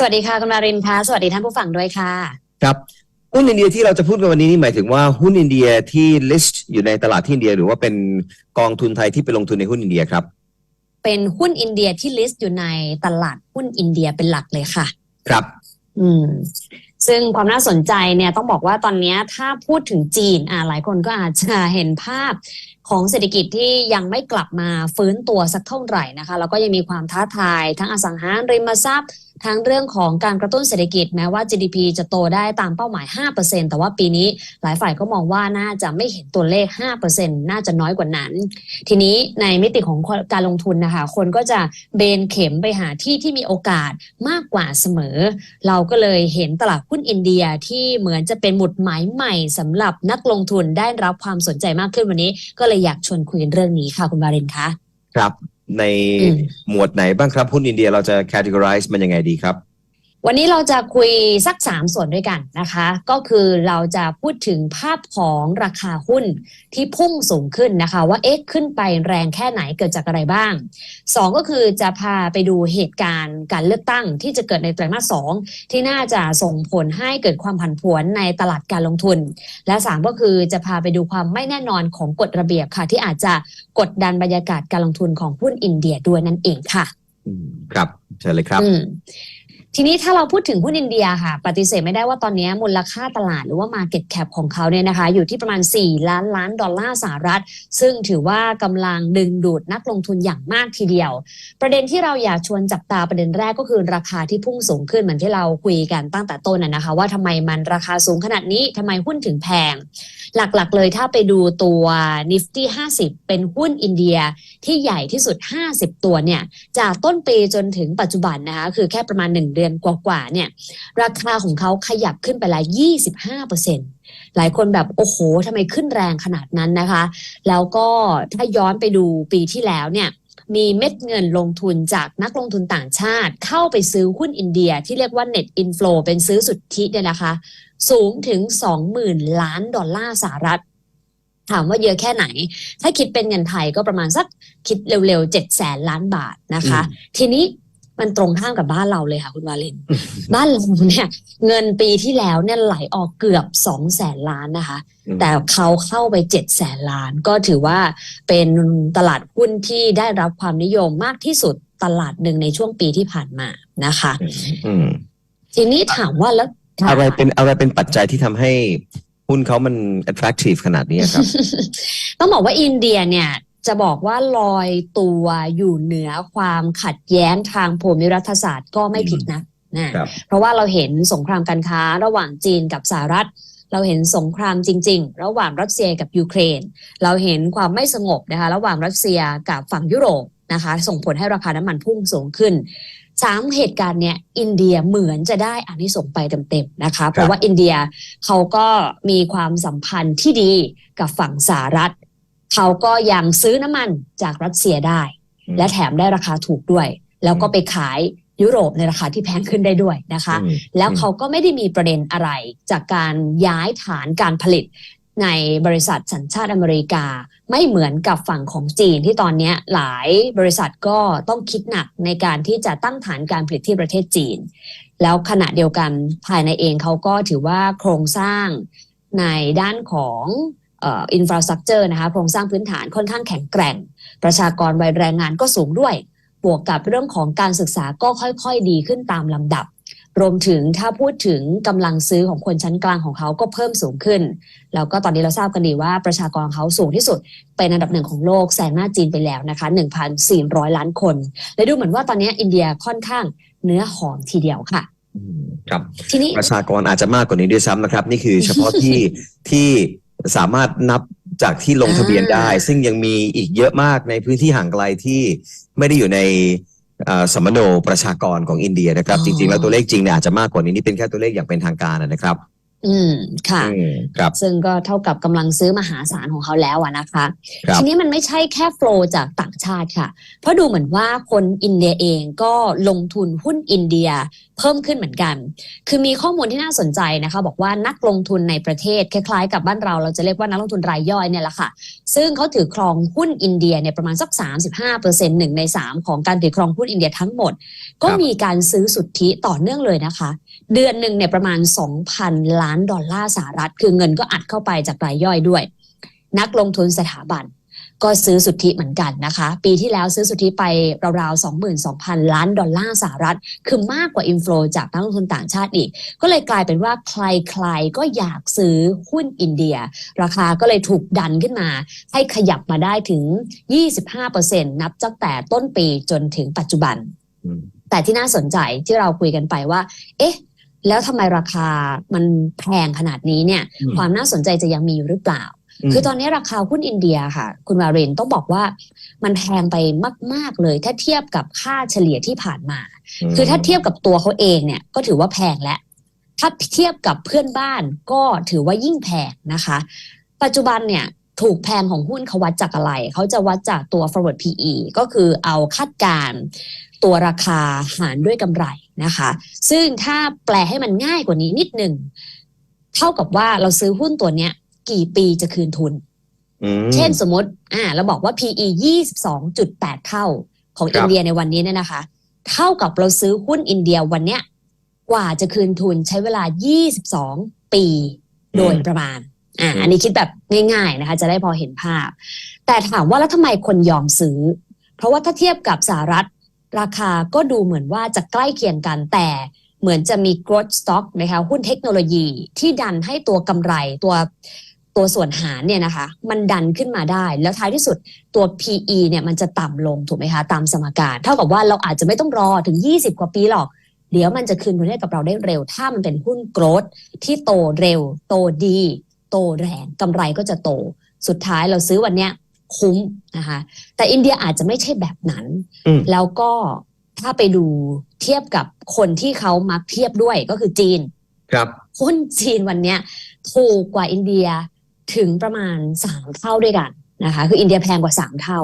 สวัสดีค่ะคุณมารินค่ะสวัสดีท่านผู้ฟังด้วยค่ะ ครับหุ้นอินเดียที่เราจะพูดกันวันนี้นี่หมายถึงว่าหุ้นอินเดียที่ list อยู่ในตลาดที่อินเดีย หรือว่าเป็นกองทุนไทยที่ไปลงทุนในหุ้นอินเดียครับ เป็นหุ้นอินเดียที่ลิสต์อยู่ในตลาดหุ้นอินเดียเป็นหลักเลยค่ะ ครับ อืม ซึ่งความน่าสนใจเนี่ยต้องบอกว่าตอนเนี้ยถ้าพูดถึงจีนอ่าหลายคนก็อาจจะเห็นภาพ ของเศรษฐกิจที่ยังไม่กลับมาฟื้นตัวสักเท่าไหร่นะคะแล้วก็ยังมีความท้าทายทั้งอสังหาริมทรัพย์ทั้งเรื่องของการกระตุ้นเศรษฐกิจแม้ว่า GDP จะโตได้ตามเป้าหมาย 5%แต่ว่าปีนี้หลายฝ่ายก็มองว่าน่าจะไม่เห็นตัวเลข 5%น่าจะน้อยกว่านั้น ทีนี้ในมิติของการลงทุนนะคะ คนก็จะเบนเข็มไปหาที่ที่มีโอกาสมากกว่าเสมอ เราก็เลยเห็นตลาดหุ้นอินเดียที่เหมือนจะเป็นหมุดหมายใหม่สำหรับนักลงทุนได้รับความสนใจมากขึ้นวันนี้ก็เลยอยากชวนคุยเรื่องนี้ค่ะคุณบารินคะ ครับ ในอืมหมวดไหนบ้างครับ หุ้นอินเดียเราจะ categorize มันยังไงดีครับ วันนี้เราจะคุยสักสามส่วนด้วยกันนะคะ ก็คือเราจะพูดถึงภาพของราคาหุ้นที่พุ่งสูงขึ้นนะคะ ว่าเอ๊ะขึ้นไปแรงแค่ไหนเกิดจากอะไรบ้างสองก็คือจะพาไปดูเหตุการณ์การเลือกตั้งที่จะเกิดในไตรมาสสองที่น่าจะส่งผลให้เกิดความผันผวนในตลาดการลงทุน และสามก็คือจะพาไปดูความไม่แน่นอนของกฎระเบียบค่ะ ที่อาจจะกดดันบรรยากาศการลงทุนของหุ้นอินเดียด้วยนั่นเองค่ะอืมครับเชิญเลยครับอืม ทีนี้ถ้าเราพูดถึงหุ้นอินเดียค่ะ ปฏิเสธไม่ได้ว่าตอนนี้มูลค่าตลาดหรือว่า Market Cap ของเขาเนี่ยนะคะ อยู่ที่ประมาณ 4 ล้านล้านดอลลาร์สหรัฐ ซึ่งถือว่ากำลังดึงดูดนักลงทุนอย่างมากทีเดียว ประเด็นที่เราอยากชวนจับตาประเด็นแรกก็คือราคาที่พุ่งสูงขึ้นเหมือนที่เราคุยกันตั้งแต่ต้นนะนะคะ ว่าทำไมมันราคาสูงขนาดนี้ทำไมหุ้นถึงแพง หลักๆ เลยถ้าไปดูตัว Nifty 50 เป็นหุ้นอินเดียที่ใหญ่ที่สุด 50 ตัวเนี่ยจากต้นปีจนถึงปัจจุบันนะคะคือแค่ประมาณ 1เดือนกว่าๆเนี่ยราคาของเขาขยับขึ้นไปแล้ว25%หลายคนแบบโอ้โหทำไมขึ้นแรงขนาดนั้นนะคะ แล้วก็ถ้าย้อนไปดูปีที่แล้วเนี่ยมีเม็ดเงินลงทุนจากนักลงทุนต่างชาติ เข้าไปซื้อหุ้นอินเดียที่เรียกว่า net inflow เป็นซื้อสุทธิเนี่ยนะคะ สูงถึง 20,000 ล้านดอลลาร์สหรัฐ ถามว่าเยอะแค่ไหน ถ้าคิดเป็นเงินไทยก็ประมาณสักคิดเร็วๆ7แสนล้านบาทนะคะ ทีนี้ มันตรงข้ามกับบ้านเราเลยค่ะ คุณวาเลนบ้านเราเนี่ย เงินปีที่แล้วเนี่ยไหลออกเกือบ2แสนล้านนะคะอืมแต่เขาเข้าไป7แสนล้าน ก็ถือว่าเป็นตลาดหุ้นที่ได้รับความนิยมมากที่สุดตลาดหนึ่งในช่วงปีที่ผ่านมานะคะอืมทีนี้ถามว่าแล้วอะไรเป็นอะไรเป็นปัจจัยที่ทำให้หุ้นเขามัน attractive ขนาดนี้ครับ ต้องบอกว่าอินเดียเนี่ย จะบอกว่าลอยตัวอยู่เหนือความขัดแย้งทางภูมิรัฐศาสตร์ก็ไม่ผิดนะนะครับเพราะว่าเราเห็นสงครามการค้าระหว่างจีนกับสหรัฐ เราเห็นสงครามจริง ๆ ระหว่างรัสเซียกับยูเครน เราเห็นความไม่สงบนะคะ ระหว่างรัสเซียกับฝั่งยุโรปนะคะ ส่งผลให้ราคาน้ำมันพุ่งสูงขึ้นสามเหตุการณ์เนี่ยอินเดียเหมือนจะได้อานิสงส์ไปเต็มๆนะคะ เพราะว่าอินเดียเขาก็มีความสัมพันธ์ที่ดีกับฝั่งสหรัฐ เขาก็ยังซื้อน้ำมันจากรัสเซียได้อืมและแถมได้ราคาถูกด้วย แล้วก็ไปขายยุโรปในราคาที่แพงขึ้นได้ด้วยนะคะอืมแล้วเขาก็ไม่ได้มีประเด็นอะไรจากการย้ายฐานการผลิตในบริษัทสัญชาติอเมริกาไม่เหมือนกับฝั่งของจีนที่ตอนเนี้ยหลายบริษัทก็ต้องคิดหนักในการที่จะตั้งฐานการผลิตที่ประเทศจีน แล้วขณะเดียวกันภายในเองเขาก็ถือว่าโครงสร้างในด้านของ อินฟราสตรักเจอร์นะคะโครงสร้างพื้นฐานค่อนข้างแข็งแกร่ง ประชากรวัยแรงงานก็สูงด้วย บวกกับเรื่องของการศึกษาก็ค่อยๆ ดีขึ้นตามลำดับ รวมถึงถ้าพูดถึงกำลังซื้อของคนชั้นกลางของเขาก็เพิ่มสูงขึ้น แล้วก็ตอนนี้เราทราบกันดีว่าประชากรของเขาสูงที่สุด เป็นอันดับหนึ่งของโลกแซงหน้าจีนไปแล้วนะคะ 1,400 ล้านคน และดูเหมือนว่าตอนนี้อินเดียค่อนข้างเนื้อหอมทีเดียวค่ะอืมครับทีนี้ประชากรอาจจะมากกว่านี้ด้วยซ้ำนะครับ นี่คือเฉพาะที่ที่ สามารถนับจากที่ลงทะเบียนได้ ซึ่งยังมีอีกเยอะมากในพื้นที่ห่างไกลที่ไม่ได้อยู่ในเอ่อสมโนประชากรของอินเดียนะครับอ๋อจริงๆ แล้วตัวเลขจริงเนี่ยอาจจะมากกว่านี้นี่เป็นแค่ตัวเลขอย่างเป็นทางการนะครับ อืมค่ะ อืมครับ ซึ่งก็เท่ากับกำลังซื้อมหาศาลของเขาแล้วอะนะคะ ครับ ทีนี้มันไม่ใช่แค่โฟลว์จากต่างชาติค่ะ เพราะดูเหมือนว่าคนอินเดียเองก็ลงทุนหุ้นอินเดียเพิ่มขึ้นเหมือนกัน คือมีข้อมูลที่น่าสนใจนะคะ บอกว่านักลงทุนในประเทศคล้ายๆ กับบ้านเราเราจะเรียกว่านักลงทุนรายย่อยเนี่ยแหละค่ะ ซึ่งเขาถือครองหุ้นอินเดียเนี่ยประมาณสัก 35เปอร์เซ็นต์หนึ่งในสามของการถือครองหุ้นอินเดียทั้งหมด ก็ครับ มีการซื้อสุทธิต่อเนื่องเลยนะคะ เดือนหนึ่งเนี่ยประมาณ 2,000 ล้านดอลลาร์สหรัฐ คือเงินก็อัดเข้าไปจากรายย่อยด้วย นักลงทุนสถาบัน ก็ซื้อสุทธิเหมือนกันนะคะ ปีที่แล้วซื้อสุทธิไปราวๆ 22,000 ล้านดอลลาร์สหรัฐ คือมากกว่าอินฟลูจากนักลงทุนต่างชาติอีก ก็เลยกลายเป็นว่าใครๆก็อยากซื้อหุ้นอินเดีย ราคาก็เลยถูกดันขึ้นมา ให้ขยับมาได้ถึง 25%นับตั้งแต่ต้นปีจนถึงปัจจุบันอืมแต่ที่น่าสนใจที่เราคุยกันไปว่า เอ๊ะ แล้วทำไมราคามันแพงขนาดนี้เนี่ยอืมความน่าสนใจจะยังมีอยู่หรือเปล่า คือตอนนี้ราคาหุ้นอินเดียค่ะ คุณวารินต้องบอกว่ามันแพงไปมาก ๆเลย ถ้าเทียบกับค่าเฉลี่ยที่ผ่านมามคือถ้าเทียบกับตัวเขาเองเนี่ยก็ถือว่าแพงแล้วถ้าเทียบกับเพื่อนบ้านก็ถือว่ายิ่งแพงนะคะ ปัจจุบันเนี่ยถูกแพงของหุ้นเขาวัดจากอะไร เขาจะวัดจากตัว forward PE ก็คือเอาคาดการณ์ ตัวราคาหารด้วยกำไรนะคะ ซึ่งถ้าแปลให้มันง่ายกว่านี้นิดหนึ่งเท่ากับว่าเราซื้อหุ้นตัวเนี้ย กี่ปีจะคืนทุนอืมเช่นสมมติ อ่า เราบอกว่า PE 22.8 เท่าของครับอินเดียในวันนี้เนี่ยนะคะ เท่ากับเราซื้อหุ้นอินเดียวันเนี้ยกว่าจะคืนทุนใช้เวลา 22 ปีโดยประมาณ อ่า อันนี้คิดแบบง่ายๆนะคะ จะได้พอเห็นภาพ แต่ถามว่าแล้วทำไมคนยอมซื้อ เพราะว่าถ้าเทียบกับสหรัฐ ราคาก็ดูเหมือนว่าจะใกล้เคียงกันแต่เหมือนจะมี growth stock นะคะหุ้นเทคโนโลยีที่ดันให้ตัวกำไรตัวตัวส่วนหารเนี่ยนะคะ มันดันขึ้นมาได้ แล้วท้ายที่สุดตัว PE เนี่ยมันจะต่ำลงถูกไหมคะตามสมการ เท่ากับว่าเราอาจจะไม่ต้องรอถึง 20 กว่าปีหรอก เดี๋ยวมันจะคืนทุนให้กับเราได้เร็ว ถ้ามันเป็นหุ้น growth ที่โตเร็ว โตดี โตแรงกำไรก็จะโต สุดท้ายเราซื้อวันเนี้ย คุ้มนะคะแต่อินเดียอาจจะไม่ใช่แบบนั้นอืมแล้วก็ถ้าไปดูเทียบกับคนที่เขามักเทียบด้วยก็คือจีน ครับหุ้นจีนวันเนี้ยถูกกว่าอินเดียถึงประมาณสามเท่าด้วยกันนะคะคืออินเดียแพงกว่าสามเท่า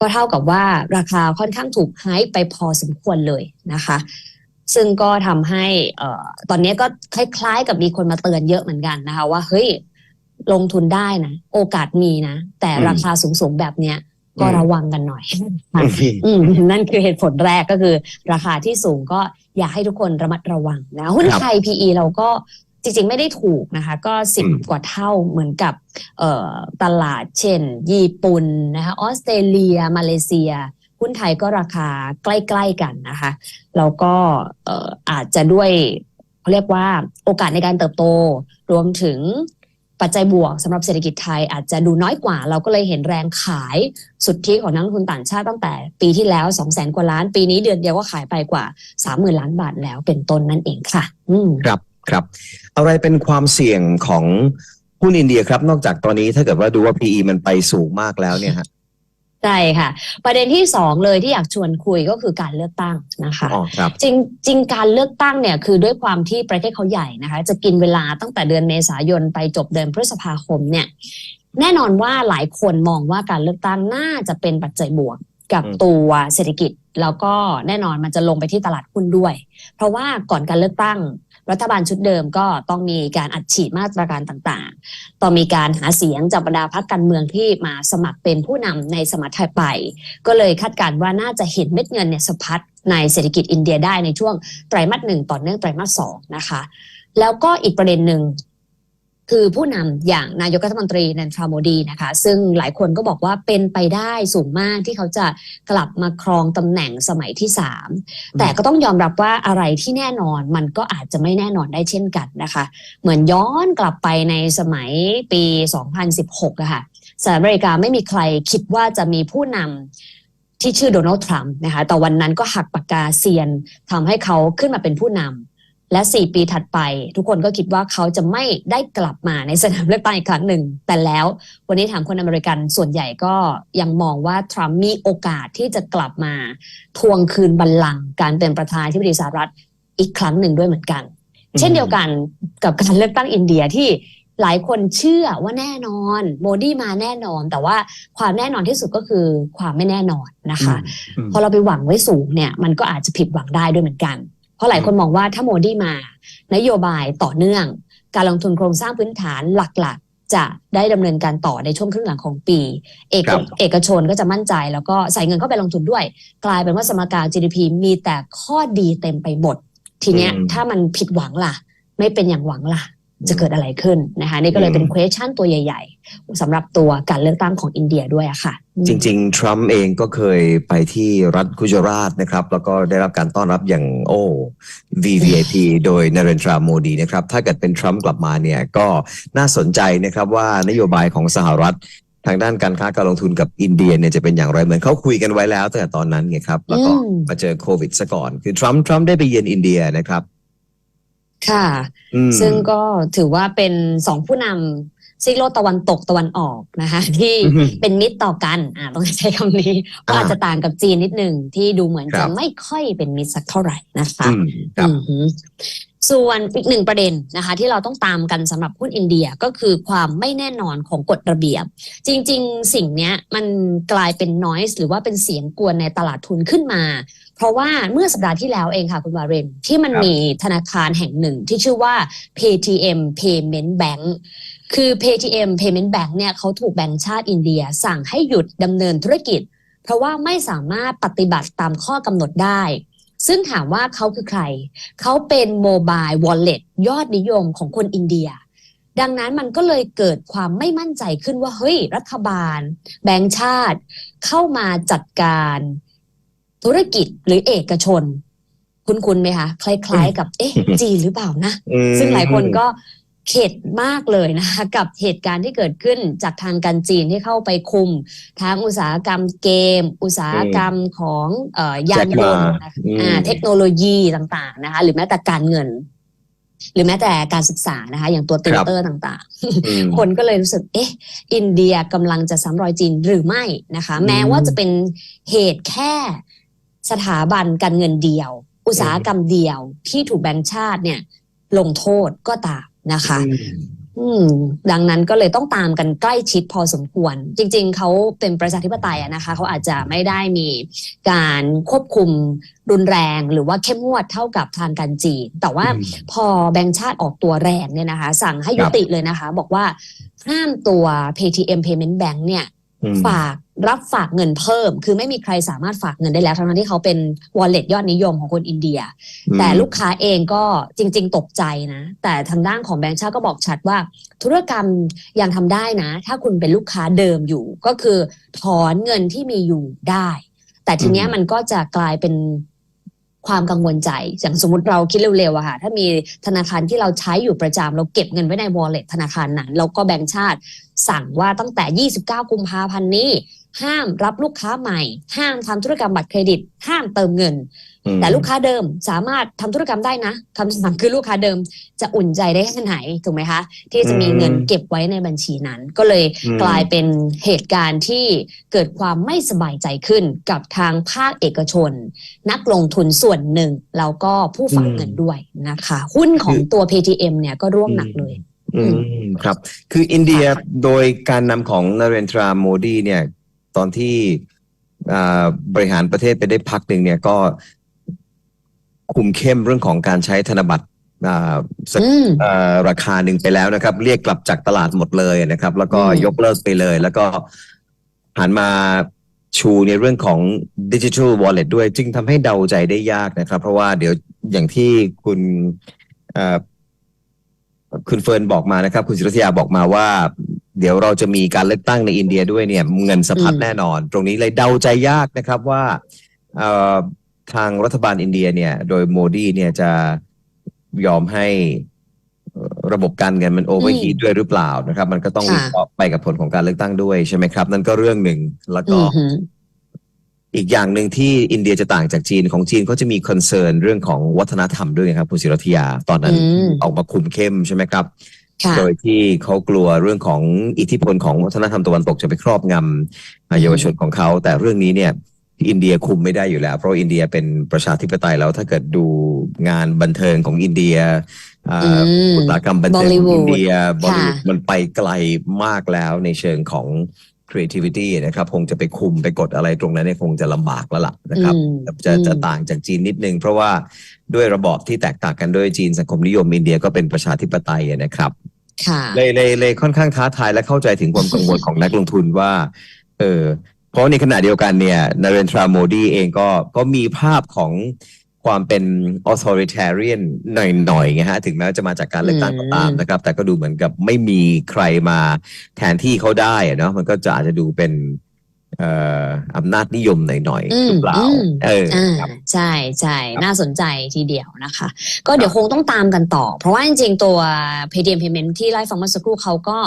ก็เท่ากับว่าราคาค่อนข้างถูกไฮป์ไปพอสมควรเลยนะคะ ซึ่งก็ทำให้เอ่อตอนนี้ก็คล้ายๆกับมีคนมาเตือนเยอะเหมือนกันนะคะ ว่าเฮ้ย ลงทุนได้นะ โอกาสมีนะ แต่อืมราคาสูงๆแบบเนี้ยก็อืมระวังกันหน่อยค่ะอืมนั่นคือเหตุผลแรกก็คือ ราคาที่สูงก็อยากให้ทุกคนระมัดระวังนะหุ้นครับไทย PE เราก็จริงๆ ไม่ได้ถูกนะคะ ก็สิบอืมกว่าเท่าเหมือนกับเอ่อตลาดเช่น ญี่ปุ่นนะคะออสเตรเลีย มาเลเซียหุ้นไทยก็ราคาใกล้ๆกันนะคะแล้วก็เอ่ออาจจะด้วยเขาเรียกว่าโอกาสในการเติบโต รวมถึง ปัจจัยบวกสำหรับเศรษฐกิจไทยอาจจะดูน้อยกว่า เราก็เลยเห็นแรงขายสุทธิของนักลงทุนต่างชาติตั้งแต่ปีที่แล้ว2 0 0แสนกว่าล้าน ปีนี้เดือนเดียวก็ขายไปกว่า 30,000 ล้านบาทแล้วเป็นต้นนั่นเองค่ะ อืครับครับ อะไรเป็นความเสี่ยงของหุ้นอินเดียครับ นอกจากตอนนี้ถ้าเกิดว่าดูว่า PE มันไปสูงมากแล้วเนี่ยฮะ ใช่ค่ะ ประเด็นที่สองเลยที่อยากชวนคุยก็คือการเลือกตั้งนะคะอ๋อครับ จริงจริงการเลือกตั้งเนี่ยคือด้วยความที่ประเทศเขาใหญ่นะคะ จะกินเวลาตั้งแต่เดือนเมษายนไปจบเดือนพฤษภาคมเนี่ย แน่นอนว่าหลายคนมองว่าการเลือกตั้งน่าจะเป็นปัจจัยบวกกับอืมตัวเศรษฐกิจแล้วก็แน่นอนมันจะลงไปที่ตลาดหุ้นด้วย เพราะว่าก่อนการเลือกตั้ง รัฐบาลชุดเดิมก็ต้องมีการอัดฉีดมาตรการต่างๆ ต้องมีการหาเสียงจากบรรดาพรรคการเมืองที่มาสมัครเป็นผู้นำในสมัยถัดไป ก็เลยคาดการณ์ว่าน่าจะเห็นเม็ดเงินเนี่ยสะพัดในเศรษฐกิจอินเดียได้ในช่วงไตรมาสหนึ่งต่อเนื่องไตรมาสสองนะคะ แล้วก็อีกประเด็นหนึ่ง คือผู้นำอย่างนายกรัฐมนตรีนันทราโมดีนะคะ ซึ่งหลายคนก็บอกว่าเป็นไปได้สูงมากที่เขาจะกลับมาครองตำแหน่งสมัยที่สามแต่ก็ต้องยอมรับว่าอะไรที่แน่นอนมันก็อาจจะไม่แน่นอนได้เช่นกันนะคะ เหมือนย้อนกลับไปในสมัยปี 2016อะค่ะสหรัฐอเมริกาไม่มีใครคิดว่าจะมีผู้นำที่ชื่อโดนัลด์ทรัมป์นะคะแต่วันนั้นก็หักปากกาเซียนทำให้เขาขึ้นมาเป็นผู้นำ และ 4 ปีถัดไป ทุกคนก็คิดว่าเขาจะไม่ได้กลับมาในสนามเลือกตั้งอีกครั้งหนึ่ง แต่แล้ววันนี้ถามคนอเมริกันส่วนใหญ่ก็ยังมองว่าทรัมป์มีโอกาสที่จะกลับมา ทวงคืนบัลลังก์การเป็นประธานาธิบดีสหรัฐอีกครั้งหนึ่งด้วยเหมือนกัน เช่นเดียวกันกับการเลือกตั้งอินเดียที่หลายคนเชื่อว่าแน่นอนโมดีมาแน่นอน แต่ว่าความแน่นอนที่สุดก็คือความไม่แน่นอนนะคะอืมพอเราไปหวังไว้สูงเนี่ย มันก็อาจจะผิดหวังได้ด้วยเหมือนกัน เพราะหลายคนมองว่าถ้าโมดีมา นโยบายต่อเนื่อง การลงทุนโครงสร้างพื้นฐานหลักๆ จะได้ดำเนินการต่อในช่วงครึ่งหลังของปี เอกครับเอกชนก็จะมั่นใจแล้วก็ใส่เงินเข้าไปลงทุนด้วย กลายเป็นว่าสมการ GDP มีแต่ข้อดีเต็มไปหมด ทีเนี้ยอืมถ้ามันผิดหวังล่ะ ไม่เป็นอย่างหวังล่ะ จะเกิดอะไรขึ้นนะคะนี่ก็เลยเป็นอืม question ตัวใหญ่ๆสำหรับตัวการเลือกตั้งของอินเดียด้วยอะค่ะ จริง ๆ ทรัมป์เองก็เคยไปที่รัฐกุจราตนะครับ แล้วก็ได้รับการต้อนรับอย่างโอ้ VVIP โดยนเรนทราโมดีนะครับ ถ้าเกิดเป็นทรัมป์กลับมาเนี่ยก็น่าสนใจนะครับว่านโยบายของสหรัฐทางด้านการค้าการลงทุนกับอินเดียเนี่ยจะเป็นอย่างไรเหมือนเขาคุยกันไว้แล้วตั้งแต่ตอนนั้นไงครับ แล้วก็อืมมาเจอโควิดซะก่อน คือทรัมป์ทรัมป์ได้ไปเยือนอินเดียนะครับ ค่ะอืมซึ่งก็ถือว่าเป็นสองผู้นำซีกโลกตะวันตกตะวันออกนะคะ ที่อือฮึเป็นมิตรต่อกันอ่าต้องใช้คำนี้ก็อ่าอาจจะต่างกับจีนนิดหนึ่งที่ดูเหมือนครัจะบไม่ค่อยเป็นมิตรสักเท่าไหร่นะคะ ส่วนอีกหนึ่งประเด็นนะคะที่เราต้องตามกันสำหรับหุ้นอินเดียก็คือความไม่แน่นอนของกฎระเบียบ จริง ๆ สิ่งนี้มันกลายเป็น noise หรือว่าเป็นเสียงกวนในตลาดทุนขึ้นมา เพราะว่าเมื่อสัปดาห์ที่แล้วเองค่ะ คุณวาเรนที่มันมีธนาคารแห่งหนึ่งที่ชื่อว่า Paytm Payment Bank คือ Paytm Payment Bank เนี่ยเขาถูกแบงก์ชาติอินเดียสั่งให้หยุดดำเนินธุรกิจ เพราะว่าไม่สามารถปฏิบัติตามข้อกำหนดได้ ซึ่งถามว่าเขาคือใคร เขาเป็นโมบายวอลเล็ตยอดนิยมของคนอินเดีย ดังนั้นมันก็เลยเกิดความไม่มั่นใจขึ้นว่า เฮ้ย รัฐบาล แบงก์ชาติ เข้ามาจัดการ ธุรกิจหรือเอกชน คุ้นๆไหมคะ คล้าย ๆ กับ เอ๊ะจีนหรือเปล่านะอืมซึ่งหลายคนก็ เข็ดมากเลยนะคะกับเหตุการณ์ที่เกิดขึ้นจากทางการจีนที่เข้าไปคุมทั้งอุตสาหกรรมเกม อุตสาหกรรมของเอ่อยานยนต์นะคะอืมอ่าเทคโนโลยีต่างๆนะคะหรือแม้แต่การเงิน หรือแม้แต่การศึกษานะคะอย่างตัวติวเตอร์ต่างอืมๆคนก็เลยรู้สึกเอ๊ะ อินเดียกำลังจะซ้ำรอยจีนหรือไม่นะคะอืมแม้ว่าจะเป็นเหตุแค่สถาบันการเงินเดียว อุตสาหกรรมเดียวที่ถูกแบงก์ชาติเนี่ยลงโทษก็ตาม นะคะอืมอืม ดังนั้นก็เลยต้องตามกันใกล้ชิดพอสมควร จริง ๆ เขาเป็นประชาธิปไตยอะนะคะ เขาอาจจะไม่ได้มีการควบคุมรุนแรงหรือว่าเข้มงวดเท่ากับทางการจีน แต่ว่าอืมพอแบงก์ชาติออกตัวแรงเนี่ยนะคะ สั่งให้คยุรับติเลยนะคะ บอกว่าห้ามตัว Paytm Payment Bank เนี่ยอืม ฝากรับฝากเงินเพิ่ม คือไม่มีใครสามารถฝากเงินได้แล้ว ทั้งๆที่เขาเป็น wallet ยอดนิยมของคนอินเดีย แต่ลูกค้าเองก็จริง ๆ ตกใจนะ แต่ทางด้านของแบงก์ชาติก็บอกชัดว่า ธุรกรรมยังทำได้นะ ถ้าคุณเป็นลูกค้าเดิมอยู่ ก็คือถอนเงินที่มีอยู่ได้ แต่ทีเนี้ยอืมมันก็จะกลายเป็น ความกังวลใจ อย่างสมมติเราคิดเร็วๆอะค่ะ ถ้ามีธนาคารที่เราใช้อยู่ประจำเราเก็บเงินไว้ใน wallet ธนาคารนั้นแล้วก็แบงก์ชาติสั่งว่าตั้งแต่ 29 กุมภาพันธ์นี้ ห้ามรับลูกค้าใหม่ ห้ามทำธุรกรรมบัตรเครดิต ห้ามเติมเงิน แต่ลูกค้าเดิมสามารถทำธุรกรรมได้นะคำสั่งคือลูกค้าเดิมจะอุ่นใจได้แค่ไหนถูกไหมคะที่จะมีเงินเก็บไว้ในบัญชีนั้น ก็เลยอืมกลายเป็นเหตุการณ์ที่เกิดความไม่สบายใจขึ้นกับทางภาคเอกชน นักลงทุนส่วนหนึ่งแล้วก็ผู้ฝากเงินด้วยนะคะ หุ้นของตัว PTM เนี่ยก็ร่วงหนักเลยอืมครับ คืออินเดียโดยการนำของนเรนทราโมดีเนี่ย ตอนที่อ่าบริหารประเทศไปได้พักหนึ่งเนี่ยก็ คุมเข้มเรื่องของการใช้ธนบัตรอ่าสักอืมเอ่อราคาหนึ่งไปแล้วนะครับ เรียกกลับจากตลาดหมดเลยนะครับ แล้วก็อืมยกเลิกไปเลย แล้วก็หันมาชูในเรื่องของดิจิทัลวอลเล็ตด้วย จึงทำให้เดาใจได้ยากนะครับ เพราะว่าเดี๋ยวอย่างที่คุณเอ่อคุณเฟิร์นบอกมานะครับ คุณศิรธยาบอกมาว่า เดี๋ยวเราจะมีการเลือกตั้งในอินเดียด้วยเนี่ย เงินสะพัดอืมแน่นอน ตรงนี้เลยเดาใจยากนะครับว่าเอ่อ ทางรัฐบาลอินเดียเนี่ย โดยโมดีเนี่ยจะยอมให้เอ่อระบบการเงินมันโอเวอร์ฮีทด้วยหรือเปล่านะครับ มันก็ต้องค่ะวิเคราะห์ไปกับผลของการเลือกตั้งด้วยใช่ไหมครับ นั่นก็เรื่องหนึ่งแล้วก็อือหืออีกอย่างหนึ่งที่อินเดียจะต่างจากจีนของจีนเขาจะมีคอนเซิร์นเรื่องของวัฒนธรรมด้วยนะครับคุณศิรธยาตอนนั้นอืมออกมาคุมเข้มใช่ไหมครับค่ะโดยที่เขากลัวเรื่องของอิทธิพลของวัฒนธรรมตะวันตกจะไปครอบงำอ่าเยาวชนของเขา แต่เรื่องนี้เนี่ยที่ อินเดียคุมไม่ได้อยู่แล้ว เพราะอินเดียเป็นประชาธิปไตยแล้วถ้าเกิดดูงานบันเทิงของอินเดียอ่าอืมอุตสาหกรรมบันเทิงของ Bollywood อินเดียบอลค่ะมันไปไกลมากแล้วในเชิงของ creativity นะครับคงจะไปคุมไปกดอะไรตรงนั้นเนี่ยคงจะลำบากแล้วล่ะนะครับอืมจะจะอืมต่างจากจีนนิดนึง เพราะว่าด้วยระบอบที่แตกต่างกันด้วยจีนสังคมนิยมอินเดียก็เป็นประชาธิปไตยนะครับค่ะเลยเลยเลยค่อนข้างท้าทายและเข้าใจถึงความกังวลของนักลงทุนว่า เออ เพราะในขณะเดียวกันเนี่ยนเรนทราโมดีเองก็ก็มีภาพของความเป็น authoritarian หน่อยๆไงฮะ ถึงแม้ว่าจะมาจากการเลือกตั้งก็ตามอืมนะครับ แต่ก็ดูเหมือนกับไม่มีใครมาแทนที่เขาได้อะเนาะมันก็จะอาจจะดูเป็นเอ่ออำนาจนิยมหน่อยอืๆมหรือเปล่าอืมเอออ่าครับใช่ใช่ครับน่าสนใจทีเดียวนะคะ ก็เดี๋ยวคงต้องตามกันต่อ เพราะว่าจริงๆตัว Paytm Payment ที่ไล่ฟังเมื่อสักครู่เขาก็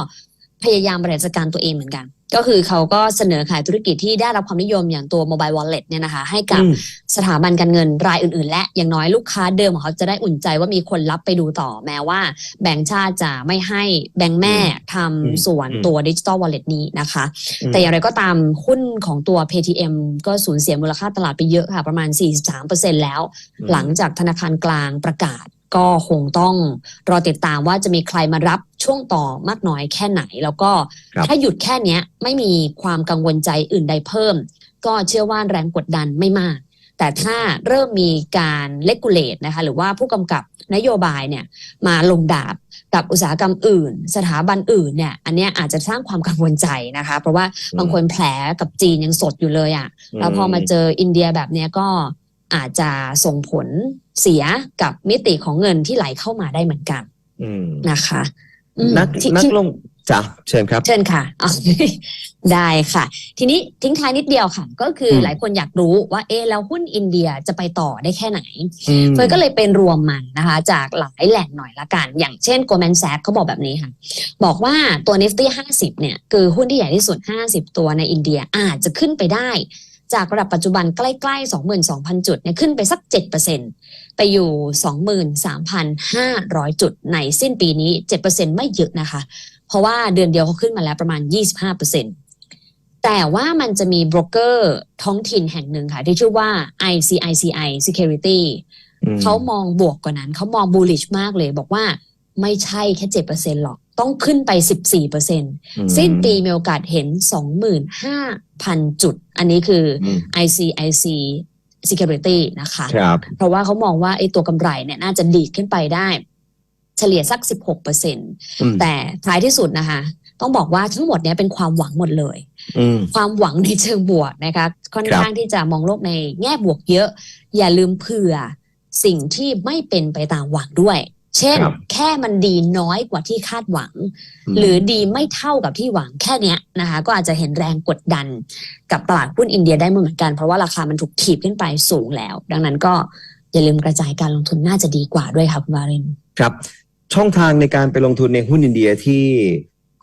พยายามบริหารจัดการตัวเองเหมือนกัน ก็คือเขาก็เสนอขายธุรกิจที่ได้รับความนิยมอย่างตัว Mobile Wallet เนี่ยนะคะ ให้กับอืมสถาบันการเงินรายอื่น ๆ และอย่างน้อยลูกค้าเดิมของเขาจะได้อุ่นใจว่ามีคนรับไปดูต่อแม้ว่า แบงก์ชาติจะไม่ให้แบงก์แม่ทอืมำส่วนอืมตัวดิจิ t a ลวอลเล็ตนี้นะคะอืมแต่อย่างไรก็ตามหุ้นของตัว Paytm ก็สูญเสียมูลค่าตลาดไปเยอะค่ะ ประมาณ 43%แล้วอืมหลังจากธนาคารกลางประกาศ ก็คงต้องรอติดตามว่าจะมีใครมารับช่วงต่อมากน้อยแค่ไหน แล้วก็ครับถ้าหยุดแค่เนี้ยไม่มีความกังวลใจอื่นใดเพิ่ม ก็เชื่อว่าแรงกดดันไม่มาก แต่ถ้าเริ่มมีการเลกูเลตนะคะหรือว่าผู้กำกับนโยบายเนี่ยมาลงดาบกับอุตสาหกรรมอื่น สถาบันอื่นเนี่ย อันเนี้ยอาจจะสร้างความกังวลใจนะคะ เพราะว่าบางคนแผลกับจีนยังสดอยู่เลยอะ่ะแล้วพอมาเจออินเดียแบบเนี้ยก็อาจจะส่งผล เสียกับมิติของเงินที่ไหลเข้ามาได้เหมือนกันอืมนะคะอืมนักที่นักที่ลงจ้ะเชิญครับ เชิญค่ะอ๋อได้ค่ะ ทีนี้ทิ้งท้ายนิดเดียวค่ะ ก็คืออมหลายคนอยากรู้ว่าเอ๊ะแล้วหุ้นอินเดียจะไปต่อได้แค่ไหนอืมเฟิร์นก็เลยเป็นรวมมันนะคะ จากหลายแหล่งหน่อยละกัน อย่างเช่น Goldman Sachs เขาบอกแบบนี้ค่ะ บอกว่าตัว Nifty 50 เนี่ย คือหุ้นที่ใหญ่ที่สุด 50 ตัวในอินเดียอาจจะขึ้นไปได้ จากระดับปัจจุบันใกล้ๆ 22,000 จุดเนี่ยขึ้นไปสัก 7%ไปอยู่ 23,500 จุดในสิ้นปีนี้ 7%ไม่เยอะนะคะ เพราะว่าเดือนเดียวเขาขึ้นมาแล้วประมาณ 25%แต่ว่ามันจะมีโบรกเกอร์ท้องถิ่นแห่งหนึ่งค่ะ ที่ชื่อว่า ICICI Security อืมเขามองบวกกว่านั้น เขามอง bullish มากเลย บอกว่าไม่ใช่แค่ 7%หรอก ต้องขึ้นไป 14%อืมสิ้นปีมีโอกาสเห็น 25,000 จุด อันนี้คืออืม ICIC Security นะคะครับเพราะว่าเขามองว่าไอ้ตัวกำไรเนี่ยน่าจะดีดขึ้นไปได้ เฉลี่ยสัก 16%อืมแต่ท้ายที่สุดนะคะต้องบอกว่าทั้งหมดเนี้ยเป็นความหวังหมดเลยอืมความหวังในเชิงบวกนะคะค่อนครับข้างที่จะมองโลกในแง่บวกเยอะ อย่าลืมเผื่อสิ่งที่ไม่เป็นไปตามหวังด้วย เช่นครับแค่มันดีน้อยกว่าที่คาดหวัง หรือดีไม่เท่ากับที่หวังแค่เนี้ยนะคะ ก็อาจจะเห็นแรงกดดันกับตลาดหุ้นอินเดียได้เหมือนกัน เพราะว่าราคามันถูกถีบขึ้นไปสูงแล้ว ดังนั้นก็อย่าลืมกระจายการลงทุนน่าจะดีกว่าด้วยค่ะคุณวารินครับ ช่องทางในการไปลงทุนในหุ้นอินเดียที่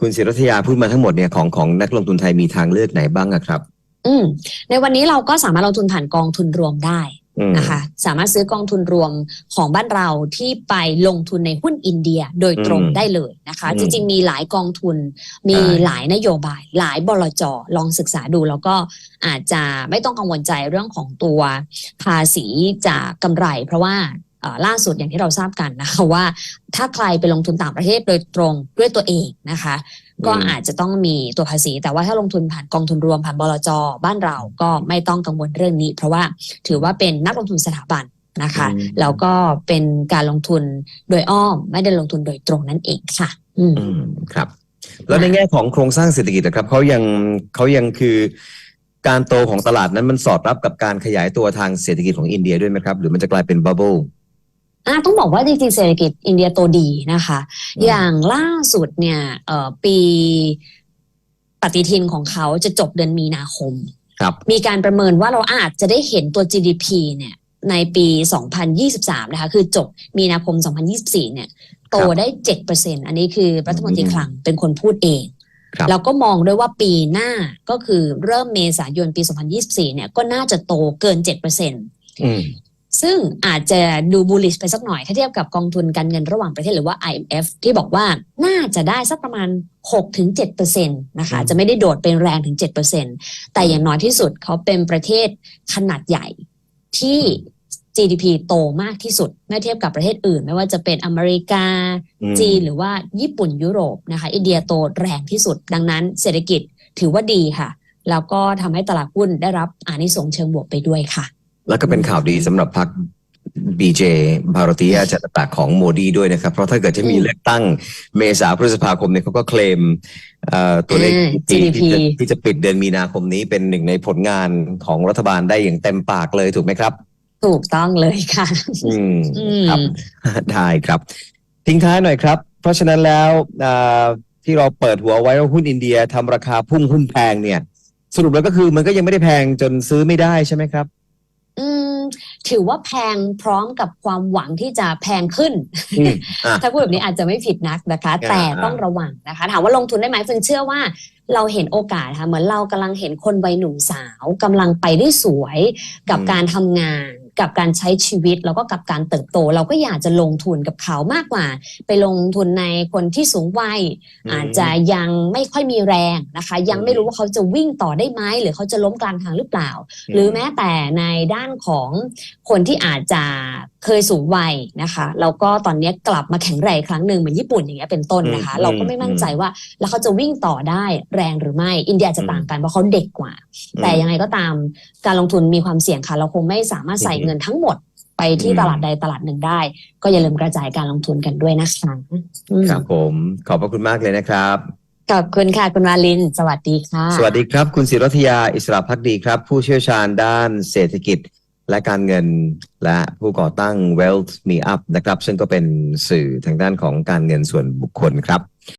คุณศิรัทยาพูดมาทั้งหมดเนี่ยของของนักลงทุนไทยมีทางเลือกไหนบ้างอะครับ อืมในวันนี้เราก็สามารถลงทุนผ่านกองทุนรวมได้อืม นะคะสามารถซื้อกองทุนรวมของบ้านเราที่ไปลงทุนในหุ้นอินเดียโดยตรงอืมได้เลยนะคะอืมจริง ๆ มีหลายกองทุน มีใช่หลายนโยบาย หลายบลจลองศึกษาดู แล้วก็อาจจะไม่ต้องกังวลใจเรื่องของตัวภาษีจากกำไร เพราะว่าเอ่อล่าสุดอย่างที่เราทราบกันนะคะว่า ถ้าใครไปลงทุนต่างประเทศโดยตรงด้วยตัวเองนะคะ ก็อาจจะต้องมีตัวภาษี แต่ว่าถ้าลงทุนผ่านกองทุนรวมผ่านบลจบ้านเราก็ไม่ต้องกังวลเรื่องนี้ เพราะว่าถือว่าเป็นนักลงทุนสถาบันนะคะอืมแล้วก็เป็นการลงทุนโดยอ้อม ไม่ได้ลงทุนโดยตรงนั่นเองค่ะอืมอืมครับ แล้วในแง่ของโครงสร้างเศรษฐกิจนะครับเขายังเขายังคือการโตของตลาดนั้นมันสอดรับกับการขยายตัวทางเศรษฐกิจของอินเดียด้วยไหมครับ หรือมันจะกลายเป็นบับเบิลอะ ต้องบอกว่าจริงๆเศรษฐกิจอินเดียโตดีนะคะอืมอย่างล่าสุดเนี่ยเอ่อปีปฏิทินของเขาจะจบเดือนมีนาคมครับมีการประเมินว่าเราอาจจะได้เห็นตัว GDP เนี่ยในปี 2023 นะคะ คือจบมีนาคม 2024 เนี่ย โตได้ 7%อันนี้คือรัฐมนตรีอืมคลังเป็นคนพูดเองครับแล้วก็มองด้วยว่าปีหน้าก็คือเริ่มเมษายนปี 2024 เนี่ย ก็น่าจะโตเกิน 7%อืม ซึ่งอาจจะดูบูลลิชไปสักหน่อยถ้าเทียบกับกองทุนการเงินระหว่างประเทศหรือว่า IMF ที่บอกว่าน่าจะได้สักประมาณ 6-7%นะคะอืมจะไม่ได้โดดเป็นแรงถึง 7%แต่อย่างน้อยที่สุดเขาเป็นประเทศขนาดใหญ่ที่ GDP โตมากที่สุด เมื่อเทียบกับประเทศอื่น ไม่ว่าจะเป็นอเมริกาอืมจีนหรือว่าญี่ปุ่นยุโรปนะคะอินเดียโตแรงที่สุด ดังนั้นเศรษฐกิจถือว่าดีค่ะ แล้วก็ทำให้ตลาดหุ้นได้รับอานิสงส์เชิงบวกไปด้วยค่ะ แล้วก็เป็นข่าวดีสำหรับพรรค BJ ภารตียจัตตะของโมดีด้วยนะครับ เพราะถ้าเกิดจะมีอืมเลือกตั้งเมษาพฤษภาคมเนี่ยเขาก็เคลมเอ่อตัวเลขอ่า GDP GDP ที่จะที่จะปิดเดือนมีนาคมนี้เป็นหนึ่งในผลงานของรัฐบาลได้อย่างเต็มปากเลยถูกไหมครับ ถูกต้องเลยค่ะ อืมอืมครับได้ครับ ทิ้งท้ายหน่อยครับ เพราะฉะนั้นแล้วอ่าที่เราเปิดหัวไว้ว่าหุ้นอินเดียทำราคาพุ่งหุ้นแพงเนี่ย สรุปแล้วก็คือมันก็ยังไม่ได้แพงจนซื้อไม่ได้ใช่ไหมครับอืม ถือว่าแพงพร้อมกับความหวังที่จะแพงขึ้นอืมอะถ้าพูดแบบนี้อาจจะไม่ผิดนักนะคะอ่าแต่ต้องระวังนะคะ ถามว่าลงทุนได้ไหมเฟิร์นเชื่อว่าเราเห็นโอกาสค่ะเหมือนเรากำลังเห็นคนวัยหนุ่มสาวกำลังไปได้สวยกับอืมการทำงาน กับการใช้ชีวิตแล้วก็กับการเติบโต เราก็อยากจะลงทุนกับเขามากกว่า ไปลงทุนในคนที่สูงวัยอาจจะยังไม่ค่อยมีแรงนะคะ ยังไม่รู้ว่าเขาจะวิ่งต่อได้ไหมหรือเขาจะล้มกลางทางหรือเปล่า หรือแม้แต่ในด้านของคนที่อาจจะ เคยสูงวัยนะคะแล้วก็ตอนนี้กลับมาแข็งแรงอีกครั้งหนึ่งเหมือนญี่ปุ่นอย่างเงี้ยเป็นต้นนะคะอืมเราก็ไม่มั่นใจว่าแล้วเขาจะวิ่งต่อได้แรงหรือไม่ อินเดียจะอืมต่างกันเพราะเขาเด็กกว่า แต่ยังไงก็ตามการลงทุนมีความเสี่ยงค่ะ เราคงไม่สามารถใส่อืมเงินทั้งหมดไปที่อืมตลาดใดตลาดหนึ่งได้ ก็อย่าลืมกระจายการลงทุนกันด้วยนะคะอืมครับผมขอบพระคุณมากเลยนะครับขอบคุณค่ะ คุณวาลิน สวัสดีค่ะ สวัสดีครับ คุณศิรัทยาอิสระพักดีครับ ผู้เชี่ยวชาญด้านเศรษฐกิจ และการเงินและผู้ก่อตั้ง Wealth Me Up นะครับ ซึ่งก็เป็นสื่อทางด้านของการเงินส่วนบุคคลครับ